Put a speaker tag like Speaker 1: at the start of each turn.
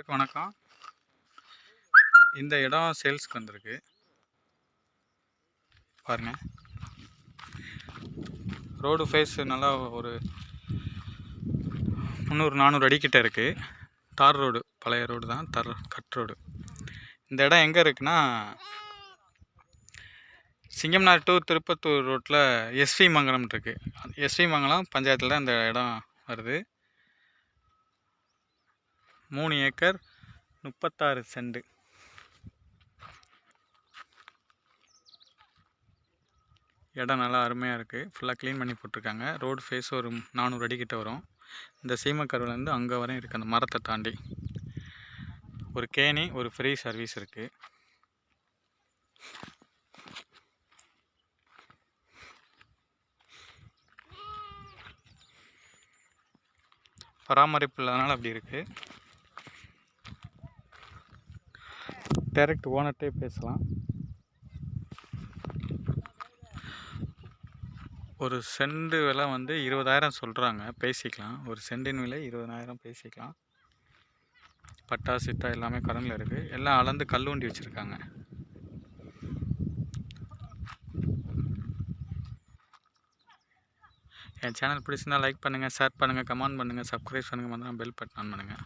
Speaker 1: அனைவருக்கும் வணக்கம். இந்த இடம் சேல்ஸ்க்கு வந்திருக்கு. பாருங்க. ரோடு ஃபேஸ் நல்லா ஒரு முந்நூறு நானூறு அடிக்கிட்ட இருக்குது தார் ரோடு பழைய ரோடு தான். தர் கட் ரோடு. இந்த இடம் எங்கே இருக்குன்னா சிங்கம்னார் டு திருப்பத்தூர் ரோட்டில் எஸ்வி மங்கலம் இருக்குது எஸ்வி மங்கலம் பஞ்சாயத்தில் தான் இந்த இடம் வருது. மூணு ஏக்கர் முப்பத்தாறு செண்டு. இடம் நல்லா அருமையாக இருக்குது ஃபுல்லாக க்ளீன் பண்ணி போட்டிருக்காங்க. ரோடு ஃபேஸ் ஒரு நானூறு அடிக்கிட்ட வரும். இந்த சீமக்கருவிலேருந்து அங்கே வரையும் இருக்குது அந்த மரத்தை தாண்டி. ஒரு கேணி ஒரு ஃப்ரீ சர்வீஸ் இருக்குது பராமரிப்பு இல்லாதனால அப்படி இருக்குது டைரக்ட் ஓனர்கிட்டே பேசலாம். ஒரு செண்டு விலை வந்து இருபதாயிரம் சொல்கிறாங்க பேசிக்கலாம். ஒரு செண்டின் விலை இருபதாயிரம் பேசிக்கலாம். பட்டா சிட்டா எல்லாமே கடனில் இருக்குது எல்லாம் அளந்து கல்லுண்டி வச்சுருக்காங்க. என் சேனல் பிடிச்சிருந்தால் லைக் பண்ணுங்கள் ஷேர் பண்ணுங்கள் கமெண்ட் பண்ணுங்கள் சப்ஸ்கிரைப் பண்ணுங்கள் மறந்துடாம பெல் பட்டன் ஆன் பண்ணுங்கள்